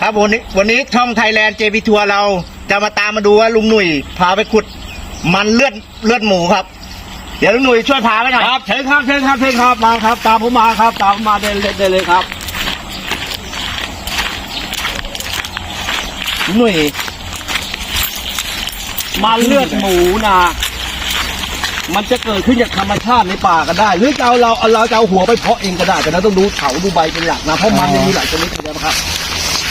ครับวันนี้วันนี้ช่องไทยแลนด์เจพีทัวร์เราจะมาตามมาดูว่าลุงหนุ่ยพาไปขุดมันเลือดเลือดหมูครับ เดี๋ยวลุงหนุ่ยช่วยพาไปหน่อยครับเชิญครับเชิญครับเชิญครับมาครับ ตามผมมาครับ ตามผมมาเดินเลยเดินเลยครับลุงหนุ่ยมันเลือดหมูนะมันจะเกิดขึ้นจากธรรมชาติในป่าก็ได้ หรือจะเอาเราเอาเราจะเอาหัวไปเพาะเองก็ได้แต่เราต้องดูเถาดูใบเป็นหลักนะเพราะมันมีหลายชนิดเลยนะครับ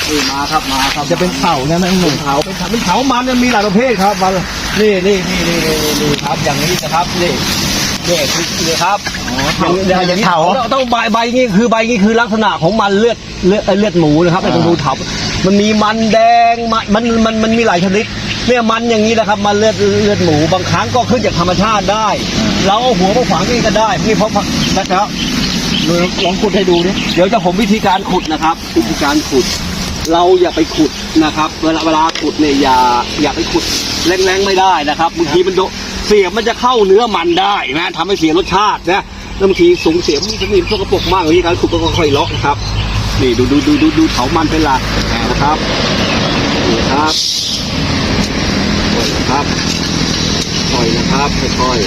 นี่มาครับมาครับจะเป็นเข่านะนะลุงหนุ่ยเถาเป็นเถาเป็นเถามันเนี่ยมีหลายประเภทครับมันนี่นี่นี่นี่นี่นี่นี่ครับอย่างนี้นะครับนี่นี่คือนี่ครับอย่างอย่างเข่าต้องต้องใบใบนี้คือใบนี้คือลักษณะของมันเลือดเลือดเอ่อเลือดหมูนะครับไอ้ตรงดูเถามันมีมันแดงมันมันมันมันมีหลายชนิดเนี่ยมันอย่างนี้นะครับมันเลือดเลือดหมูบางครั้งก็ขึ้นจากธรรมชาติได้ เราเอาหัวมาฝังนี่ก็ได้นี่เพราะนะครับลองขุดให้ดูดิเดี๋ยวจะผมวิธีการขุดนะครับ วิธีการขุด เราอย่าไปขุดนะครับ เวลาเวลาขุดเนี่ยอย่าอย่าไปขุดแรงๆไม่ได้นะครับบางทีมันโดนเสียบมันจะเข้าเนื้อมันได้นะทำให้เสียรสชาตินะแล้วบางทีสูงเสียบมันจะมีสกปรกมากวิธีการขุดก็ค่อยๆเลาะนะครับนี่ดูดูดูดูดูเถามันเป็นหลักนะครับนี่ครับปล่อยนะครับปล่อยนะครับค่อย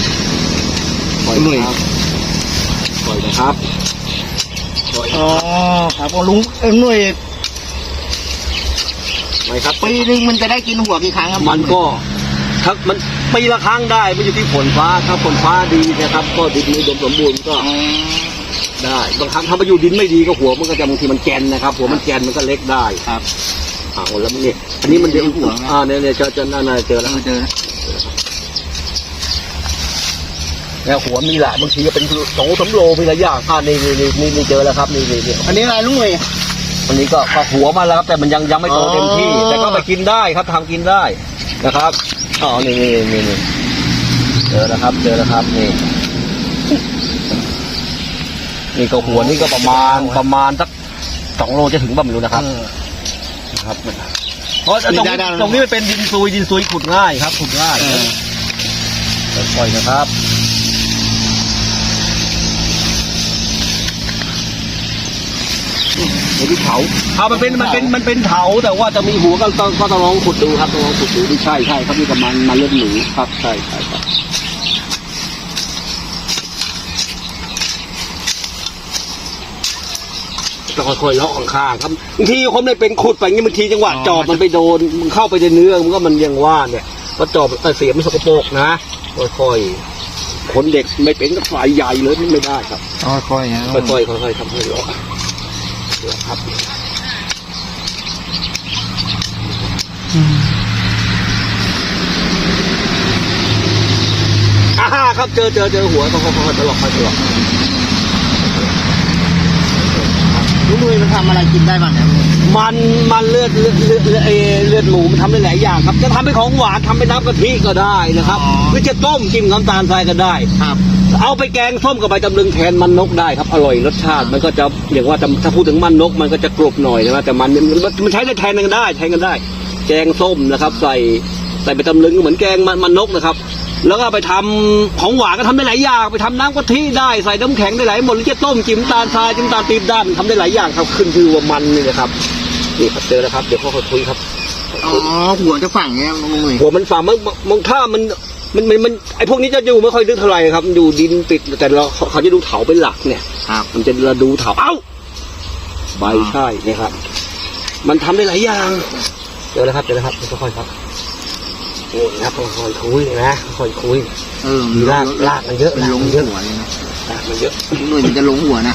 ๆปล่อยนะครับปล่อยนะครับปล่อยอ๋อครับลุงเอ้ยลุงหนุ่ย ไหมครับปีนึงมันจะได้กินหัวกี่ครั้งครับมันก็ถ้ามันปีละครั้งได้มันอยู่ที่ฝนฟ้าถ้าฝนฟ้าดีนะครับ ก็ดินไม่ดมสมบูรณ์ก็อ๋อได้บางครั้งถ้ามาอยู่ดินไม่ดีก็หัวมันก็จะบางทีมันแกนนะครับ หัวมันแกนมันก็เล็กได้ครับอ่าแล้วมันเนี่ยอันนี้มันเดี๋ยวหัวไหมอ่าเนี่ยเนี่ยเจอเจอนั่นน่ะเจอแล้วเจอแล้วหัวมีหลายบางทีก็เป็นสองสามโลมีหลายอย่างอ่านี่นี่นี่นี่นี่เจอแล้วครับนี่นี่นี่อันนี้อะไรลุงหนุ่ย อันนี้ก็ก็หัวมาแล้วครับแต่มันยังยังไม่โตอ๋อเต็มที่แต่ก็ไปกินได้ครับทำกินได้นะครับอ๋อนี่นี่นี่นี่เจอแล้วครับ เจอแล้วครับนี่นี่ก็หัวนี่ก็ประมาณประมาณสักสองโลจะถึงบ้างไม่รู้นะครับ เออนะครับเพราะตรงนี่นี้ได้ได้ ตรงนี้มันเป็นดินซุยดินซุยขุดง่ายครับขุดง่ายเออปล่อยนะครับ เห็นที่เถาเอามันเป็นมันเป็นมันเป็นเถาแต่ว่าจะมีหัวก็ต้องก็ต้องลองขุดดูครับต้องลองขุดดูนี่ใช่ใช่ครับนี่กับมันมันเลือดหมูครับใช่ใช่ครับต้องค่อยๆเลาะข้างๆครับบางทีคนไม่เป็นขุดไปอย่างนี้บางทีจังหวะอ๋อจอบมันไปโดนมันเข้าไปในเนื้อมันก็มันยังว่าเนี่ยก็จอบเอ่อเสียบมันสกปรกนะค่อยๆคนเด็กไม่เป็นก็ฝ่ายใหญ่เลยมันไม่ได้ครับอ๋อค่อยนะค่อยๆค่อยๆทำให้เลาะ เดี๋ยวครับอ่าครับเจอเจอเจอหัวเขาเขาเขาจะหลอกเขาจะหลอกลุงหนุ่ยมันทำอะไรกินได้บ้างเนี่ยมันมันเลือดเลือดเลือดเลือดเอ่อเลือดหมูมันทำได้หลายอย่างครับ จะทำเป็นของหวานทำเป็นน้ำกะทิก็ได้นะครับ หรือจะต้มจิ้มน้ำตาลทรายก็ได้ครับ เอาไปแกงส้มกับใบตำลึงแทนมันนกได้ครับอร่อยรสชาติมันก็จะอย่างว่าถ้าพูดถึงมันนก มันก็จะกรบหน่อยนะแต่มันมันมันใช้ได้แทนกันได้ใช้กันได้ แกงส้มนะครับ ใส่ใส่ใบตำลึงก็เหมือนแกงมันมันนกนะครับ แล้วก็ไปทำของหวานก็ทำได้หลายอย่าง ไปทำน้ำกะทิได้ใส่น้ำแข็งได้หลายหมดหรือจะต้มจิ้มน้ำตาลทรายจิ้มน้ำตาลปี๊บได้มันทำได้หลายอย่างครับขึ้นชื่อว่ามันนี่นะครับนี่ครับเจอแล้วครับเดี๋ยวค่อยๆคุยครับอ๋อหัวจะฝังเนี่ยลุงหนุ่ยหัวมันฝ่ามันมันถ้ามัน มันมันมันไอพวกนี้จะอยู่ไม่ค่อยลึกเท่าไหร่ครับมันอยู่ดินปิดแต่เราเขาเขาจะดูเถาเป็นหลักเนี่ย ครับ มันจะเราดูเถาเอ้าใบใช่เนี่ยครับ มันทำได้หลายอย่างเจอแล้วครับเจอแล้วครับค่อยๆครับโอ้ยครับค่อยๆคุยนะค่อยๆคุยเออมีรากรากมันเยอะมันลงรากมันเยอะหัวเลยนะรากมันเยอะลุงหนุ่ยมันจะลงหัวนะ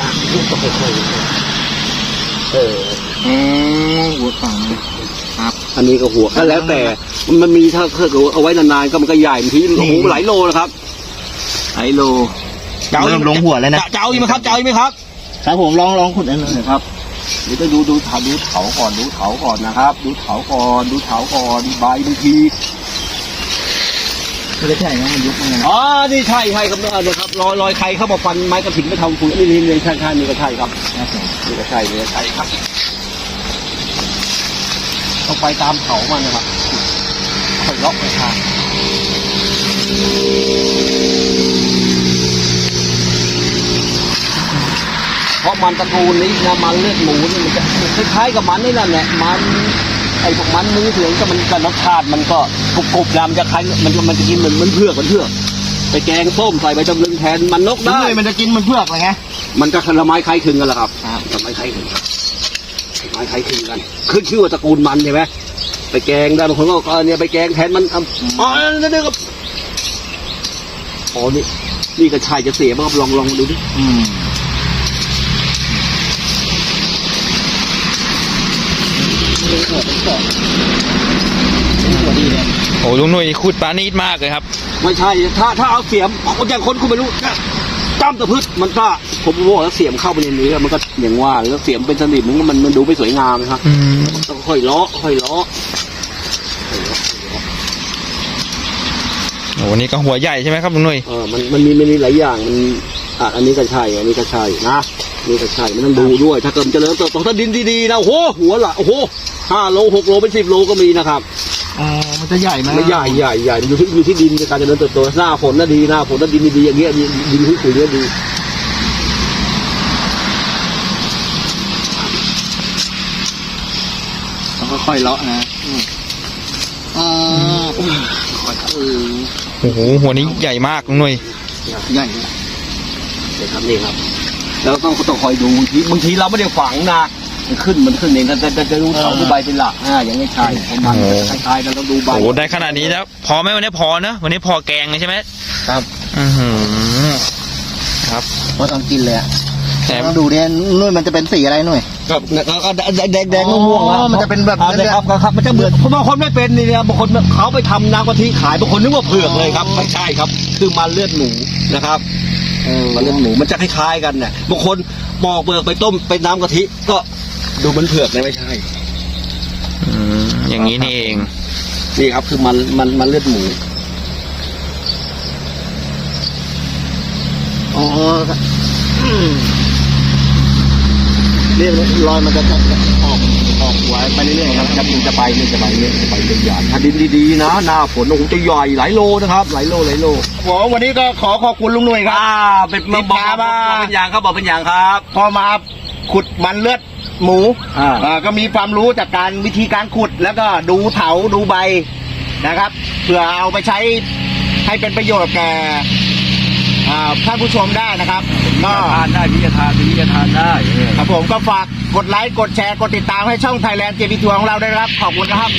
รากมันเยอะก็ค่อยๆเอออ๋อหัวฝัง ครับ อันนี้ก็หัวก็แล้วแต่ มันมีถ้าเกิดเอาไว้นานๆก็มันก็ใหญ่บางทีโอ้โหหลายโลนะครับไอโลเริ่มลงหัวแล้วนะจะจะเอาอีกไหมครับจะเอาอีกไหมครับครับผมลองลองขุดอันนึงนะครับเดี๋ยวจะดูดูเถาดูเถาก่อนดูเถาก่อนนะครับ ดูเถาก่อนดูเถาก่อนใบบางทีไม่ได้ใช่นะมันยุบมันอ๋อนี่ใช่ใช่ครับเนี่ยครับรอยรอยใครเข้ามาฟันไม้กระถิ่นไม่ทำปุ๋ยนี่นี่นี่ใช่ใช่นี่ก็ใช่ครับนี่ก็ใช่นี่ก็ใช่ครับ ต้องไปตามเถามันนะครับค่อยเลาะไปทางเพราะมันตระกูลนี้นะมันเลือดหมูนี่มันจะคล้ายๆกับมันนี่นั่นแหละมันไอ้พวกมันมือเถืองก็มันก็รสชาติมันก็กรุบๆยำจะคล้ายมันมันจะกินเหมือนเหมือนเผือกเหมือนเผือกไปแกงส้มใส่ใบตำลึงแทนมันนกลุงได้หนุ่ยมันจะกินเหมันเพือกเลยไงมันก็ละไม้คล้ายคลึงกันแหละครับครับละไม้คล้ายคลึงครับ ละไม้คล้ายคลึงกันขึ้นชื่อว่าตระกูลมันใช่ไหมไปแกงได้บางคนก็เอาเนี่ยไปแกงแทนมันเอาอ๋อนั่นนี่ก็อ๋อนี่นี่กระชายจะเสียบ้างครับลองลองดูดิอืมโอ้ลุงหนุ่ยขุดปลานีดมากเลยครับ ไม่ใช่ ถ้าถ้าเอาเสียมคนอย่างคนคุณไม่รู้เนี่ย จ้ำตะพืชมันก็ผมบอกแล้วเสียมเข้าไปในเนื้อมันก็อย่างว่าแล้วเสียมเป็นสนิมมันก็มันมันดูไม่สวยงามนะครับอืมต้องค่อยเลาะค่อยเลาะโอ้นี่ก็หัวใหญ่ใช่ไหมครับลุงหนุ่ยเออมันมันมีมันมีหลายอย่างมันอะอันนี้ก็ใช่อันนี้ก็ใช่นะนี่ก็ใช่มันต้องดูด้วย ถ้าเกิดมันเจริญเติบโตถ้าดินดีๆนะโอ้โหหัวละโอ้โหห้าโลหกโลเป็นสิบโลก็มีนะครับ อ๋อมันจะใหญ่ไหมไม่ใหญ่ใหญ่ใหญ่อยู่ที่อยู่ที่ดินในการเจริญเติบโตหน้าฝนน่ะดีหน้าฝนน่ะดินดีๆอย่างเงี้ยดินดินที่ขุยเนี่ยดีต้องค่อยๆเลาะนะอ่าเออโอ้โหหัวนี้ใหญ่มากลุงหนุ่ยใหญ่เดี๋ยวครับนี่ครับ แล้วต้องต้องคอยดูบางทีบางทีเราไม่ได้ฝังนะ มันขึ้นมันขึ้นเองแต่แต่แต่จะดูเสาดูใบเป็นหลักอ่าอย่างนี้ใช่ของมันโอ้โหคล้ายๆกันเราดูใบโอ้โหได้ขนาดนี้แล้วพอไหมวันนี้พอนะวันนี้พอแกงเลยใช่ไหมครับอือหือครับเพราะต้องกินเลยอะแต่ต้องดูเนี่ยนุ่ยมันจะเป็นสีอะไรนุ่ยก็ก็ก็แดงแดงแดงม่วงๆอ๋อมันจะเป็นแบบอ่าเนี่ยครับครับครับมันจะเหมือนเพราะบางคนไม่เป็นนี่นะบางคนเขาไปทำน้ำกะทิขายบางคนนึกว่าเผือกเลยครับไม่ใช่ครับ คือมันเลือดหมูนะครับเออมันเลือดหมูมันจะคล้ายๆกันเนี่ยบางคนปอกเปลือกไปต้มเป็นน้ำกะทิก็ ดูเหมันเผือกเลยไม่ใช่ อืมอย่างนี้นี่เอง นี่ครับคือมันมันมันเลือดหมู อ๋ออืมเรียกรอยมันจะออกออกหัวไปเรื่อยๆครับจะจะไปเนี่ยจะไปเนี่ยจะไปเป็นใหญ่ถ้าดินดีๆนะหน้าฝนโอ้โหจะใหญ่หลายโลนะครับหลายโลหลายโลผมวันนี้ก็ขอขอบคุณลุงหนุ่ยครับอ่าเป็นติดตามมาบอกเป็นอย่างครับบอกเป็นอย่างครับ พอมา ขุดมันเลือดหมูอ่า อ่าก็มีความรู้จากการวิธีการขุด แล้วก็ดูเถาดูใบนะครับเพื่อเอาไปใช้ให้เป็นประโยชน์แก่อ่าท่านผู้ชมได้นะครับ ก็ ทานได้พี่จะทานพี่จะทานได้เออ ครับผมก็ฝากกดไลค์ กดแชร์ กดติดตามให้ช่อง Thailand JP ทัวร์ของเราด้วยนะครับ ขอบคุณนะครับ